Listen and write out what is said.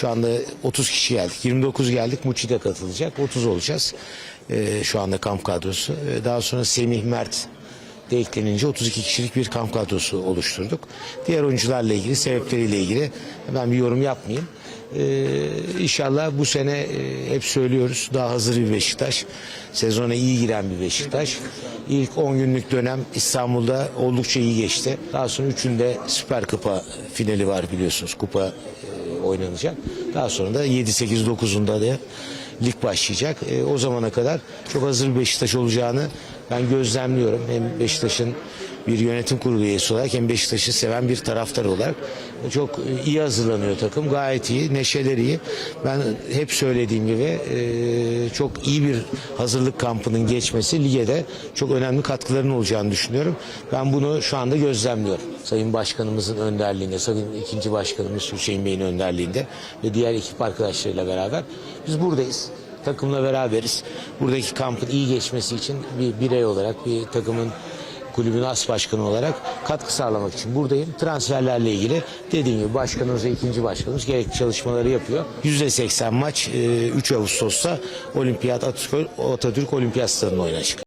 Şu anda 30 kişi geldik. 29 geldik. Muçi de katılacak. 30 olacağız. Ee, şu anda kamp kadrosu. Ee, daha sonra Semih Mert de eklenince 32 kişilik bir kamp kadrosu oluşturduk. Diğer oyuncularla ilgili, sebepleriyle ilgili ben bir yorum yapmayayım. Ee, inşallah bu sene e, hep söylüyoruz daha hazır bir Beşiktaş. Sezona iyi giren bir Beşiktaş. İlk 10 günlük dönem İstanbul'da oldukça iyi geçti. Daha sonra üçünde Süper Kupa finali var biliyorsunuz. Kupa e, oynanacak. Daha sonra da 7 8 9'unda da lig başlayacak. E, o zamana kadar çok hazır bir Beşiktaş olacağını ben gözlemliyorum. Hem Beşiktaş'ın bir yönetim kurulu üyesi olarak hem Beşiktaş'ı seven bir taraftar olarak çok iyi hazırlanıyor takım. Gayet iyi, neşeleri iyi. Ben hep söylediğim gibi e, çok iyi bir hazırlık kampının geçmesi lige de çok önemli katkıların olacağını düşünüyorum. Ben bunu şu anda gözlemliyorum. Sayın Başkanımızın önderliğinde, Sayın ikinci Başkanımız Hüseyin Bey'in önderliğinde ve diğer ekip arkadaşlarıyla beraber biz buradayız. Takımla beraberiz. Buradaki kampın iyi geçmesi için bir birey olarak, bir takımın kulübün as başkanı olarak katkı sağlamak için buradayım. Transferlerle ilgili dediğim gibi başkanımız ve ikinci başkanımız gerekli çalışmaları yapıyor. %80 maç e, 3 Ağustos'ta Olimpiyat Atatürk, Olimpiyat Stadı'nda oynanacak.